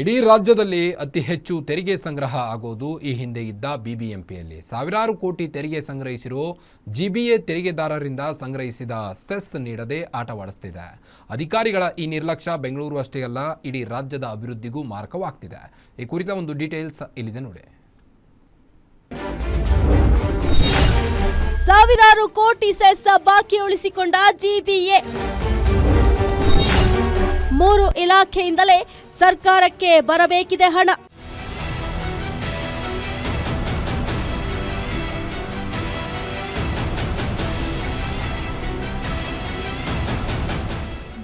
ಇಡೀ ರಾಜ್ಯದಲ್ಲಿ ಅತಿ ಹೆಚ್ಚು ತೆರಿಗೆ ಸಂಗ್ರಹ ಆಗೋದು ಈ ಹಿಂದೆ ಇದ್ದ ಬಿಬಿಎಂಪಿಯಲ್ಲಿ. ಸಾವಿರಾರು ಕೋಟಿ ತೆರಿಗೆ ಸಂಗ್ರಹಿಸಿರೋ ಜಿಬಿಎ ತೆರಿಗೆದಾರರಿಂದ ಸಂಗ್ರಹಿಸಿದ ಸೆಸ್ ನೀಡದೆ ಆಟವಾಡಿಸ್ತಿದೆ ಅಧಿಕಾರಿಗಳ ಈ ನಿರ್ಲಕ್ಷ್ಯ ಬೆಂಗಳೂರು ಅಷ್ಟೇ ಅಲ್ಲ, ಇಡೀ ರಾಜ್ಯದ ಅಭಿವೃದ್ಧಿಗೂ ಮಾರಕವಾಗ್ತಿದೆ. ಈ ಕುರಿತ ಒಂದು ಡೀಟೇಲ್ಸ್ ಇಲ್ಲಿದೆ ನೋಡಿ. ಸಾವಿರಾರು ಕೋಟಿ ಸೆಸ್ ಬಾಕಿ ಉಳಿಸಿಕೊಂಡ ಜಿಬಿಎ. ಮೂರು ಇಲಾಖೆಯಿಂದಲೇ ಸರ್ಕಾರಕ್ಕೆ ಬರಬೇಕಿದೆ ಹಣ.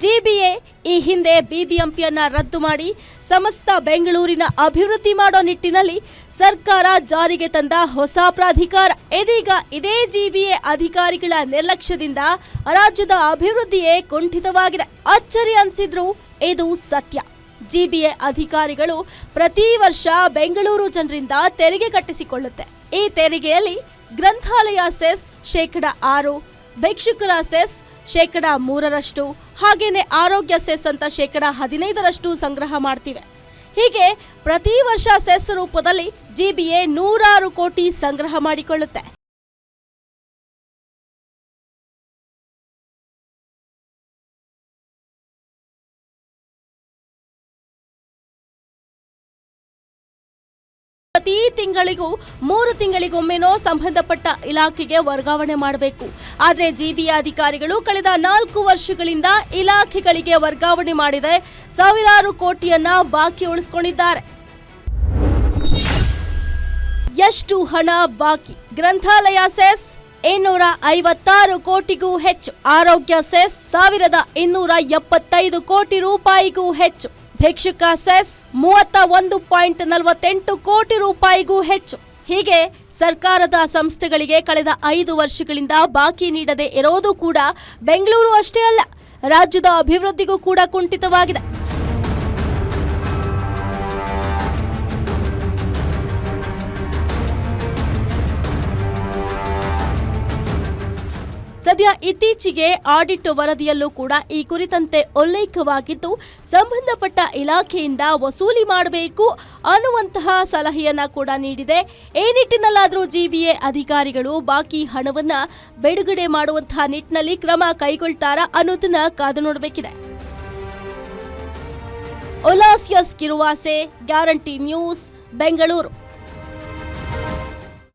ಜಿಬಿಎ ಈ ಹಿಂದೆ ಬಿಬಿಎಂಪಿಯನ್ನ ರದ್ದು ಮಾಡಿ ಸಮಸ್ತ ಬೆಂಗಳೂರಿನ ಅಭಿವೃದ್ಧಿ ಮಾಡೋ ನಿಟ್ಟಿನಲ್ಲಿ ಸರ್ಕಾರ ಜಾರಿಗೆ ತಂದ ಹೊಸ ಪ್ರಾಧಿಕಾರ. ಇದೀಗ ಇದೇ ಜಿಬಿಎ ಅಧಿಕಾರಿಗಳ ನಿರ್ಲಕ್ಷ್ಯದಿಂದ ರಾಜ್ಯದ ಅಭಿವೃದ್ಧಿಯೇ ಕುಂಠಿತವಾಗಿದೆ. ಅಚ್ಚರಿ ಅನಿಸಿದ್ರು ಇದು ಸತ್ಯ. ಜಿಬಿಎ ಅಧಿಕಾರಿಗಳು ಪ್ರತಿ ವರ್ಷ ಬೆಂಗಳೂರು ಜನರಿಂದ ತೆರಿಗೆ ಕಟ್ಟಿಸಿಕೊಳ್ಳುತ್ತೆ. ಈ ತೆರಿಗೆಯಲ್ಲಿ ಗ್ರಂಥಾಲಯ ಸೆಸ್ ಶೇಕಡ ಆರು, ಭಿಕ್ಷುಕರ ಸೆಸ್ ಶೇಕಡ ಮೂರರಷ್ಟು, ಹಾಗೇನೆ ಆರೋಗ್ಯ ಸೆಸ್ ಅಂತ ಶೇಕಡ ಹದಿನೈದರಷ್ಟು ಸಂಗ್ರಹ ಮಾಡ್ತಿವೆ. ಹೀಗೆ ಪ್ರತಿ ವರ್ಷ ಸೆಸ್ ರೂಪದಲ್ಲಿ ಜಿಬಿಎ ನೂರಾರು ಕೋಟಿ ಸಂಗ್ರಹ ಮಾಡಿಕೊಳ್ಳುತ್ತೆ. ಪ್ರತಿ ತಿಂಗಳಿಗೂ, ಮೂರು ತಿಂಗಳಿಗೊಮ್ಮೆನೋ ಸಂಬಂಧಪಟ್ಟ ಇಲಾಖೆಗೆ ವರ್ಗಾವಣೆ ಮಾಡಬೇಕು. ಆದರೆ ಜಿಬಿ ಅಧಿಕಾರಿಗಳು ಕಳೆದ ನಾಲ್ಕು ವರ್ಷಗಳಿಂದ ಇಲಾಖೆಗಳಿಗೆ ವರ್ಗಾವಣೆ ಮಾಡಿದೆ, ಸಾವಿರಾರು ಕೋಟಿಯನ್ನ ಬಾಕಿ ಉಳಿಸಿಕೊಂಡಿದ್ದಾರೆ. ಎಷ್ಟು ಹಣ ಬಾಕಿ? ಗ್ರಂಥಾಲಯ ಸೆಸ್, ಇನ್ನೂರ ಐವತ್ತಾರು ಕೋಟಿಗೂ ಹೆಚ್ಚು. ಆರೋಗ್ಯ ಸೆಸ್, ಸಾವಿರದ ಇನ್ನೂರ ಎಪ್ಪತ್ತೈದು ಕೋಟಿ ರೂಪಾಯಿಗೂ ಹೆಚ್ಚು. ಭಿಕ್ಷುಕ ಸೆಸ್ ಮೂವತ್ತ ಒಂದು ಪಾಯಿಂಟ್ ನಲವತ್ತೆಂಟು ಕೋಟಿ ರೂಪಾಯಿಗೂ ಹೆಚ್ಚು. ಹೀಗೆ ಸರ್ಕಾರದ ಸಂಸ್ಥೆಗಳಿಗೆ ಕಳೆದ ಐದು ವರ್ಷಗಳಿಂದ ಬಾಕಿ ನೀಡದೆ ಇರೋದು ಕೂಡ ಬೆಂಗಳೂರು ಅಷ್ಟೇ ಅಲ್ಲ. ರಾಜ್ಯದ ಅಭಿವೃದ್ಧಿಗೂ ಕೂಡ ಕುಂಠಿತವಾಗಿದೆ. ಸದ್ಯ ಇತ್ತೀಚೆಗೆ ಆಡಿಟ್ ವರದಿಯಲ್ಲೂ ಕೂಡ ಈ ಕುರಿತಂತೆ ಉಲ್ಲೇಖವಾಗಿದ್ದು, ಸಂಬಂಧಪಟ್ಟ ಇಲಾಖೆಯಿಂದ ವಸೂಲಿ ಮಾಡಬೇಕು ಅನ್ನುವಂತಹ ಸಲಹೆಯನ್ನ ಕೂಡ ನೀಡಿದೆ. ಈ ನಿಟ್ಟಿನಲ್ಲಾದರೂ ಜಿಬಿಎ ಅಧಿಕಾರಿಗಳು ಬಾಕಿ ಹಣವನ್ನ ಬಿಡುಗಡೆ ಮಾಡುವಂತಹ ನಿಟ್ಟಿನಲ್ಲಿ ಕ್ರಮ ಕೈಗೊಳ್ತಾರಾ ಅನ್ನೋದನ್ನ ಕಾದು ನೋಡಬೇಕಿದೆ. ಒಲಾಸಿಯಸ್ ಕಿರುವಾಸೆ, ಗ್ಯಾರಂಟಿ ನ್ಯೂಸ್, ಬೆಂಗಳೂರು.